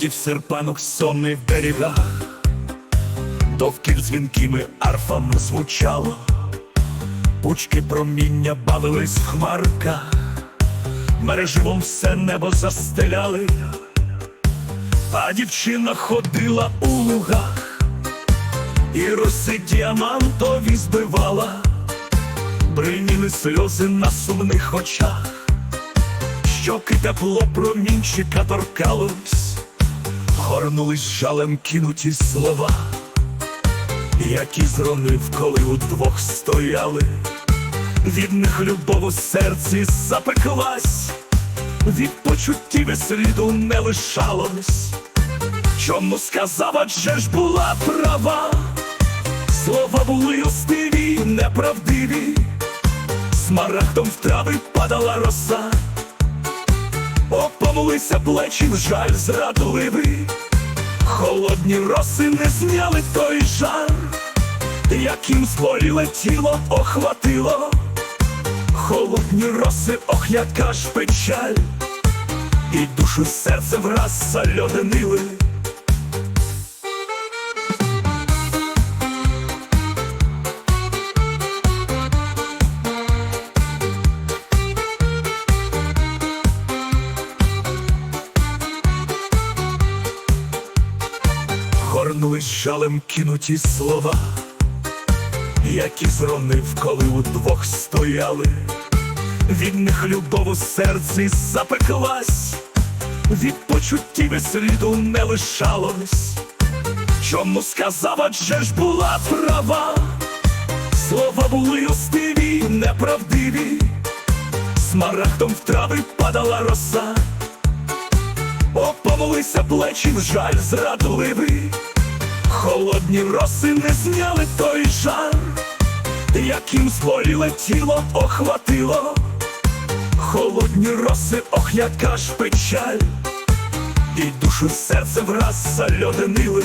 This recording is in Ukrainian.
Бродів серпанок сонний в берегах, довкіль дзвінкими арфами звучало, пучки проміння бавились в хмарках, мереживом все небо застеляли, а дівчина ходила у лугах, і роси діамантові збивала, бриніли сльози на сумних очах. Щоки тепло промінчика торкалось, горнулись жалем кинуті слова, які зронив, коли удвох стояли, від них любов у серці запеклась, від почуттів і сліду не лишалось. Чому сказав, адже ж була права, слова були остиві, неправдиві, смарагдом в трави падала роса. Опомулися плечі в жаль зрадливий, холодні роси не зняли той жар, яким згоріле тіло охватило, холодні роси, ох, ж печаль, і душу серце враз зальоденили. Жалем кинуті слова, які зронив, коли удвох стояли, від них любов у серці запеклась, від почуттів і сліду не лишалось. Чому сказав, адже ж була права, слова були остиві, неправдиві, смарагдом в трави падала роса. Опомулися плечі в жаль зрадливий, холодні роси не зняли той жар, яким зволіле тіло охватило, холодні роси, ох, яка ж печаль, і душу серце враз зальоденили.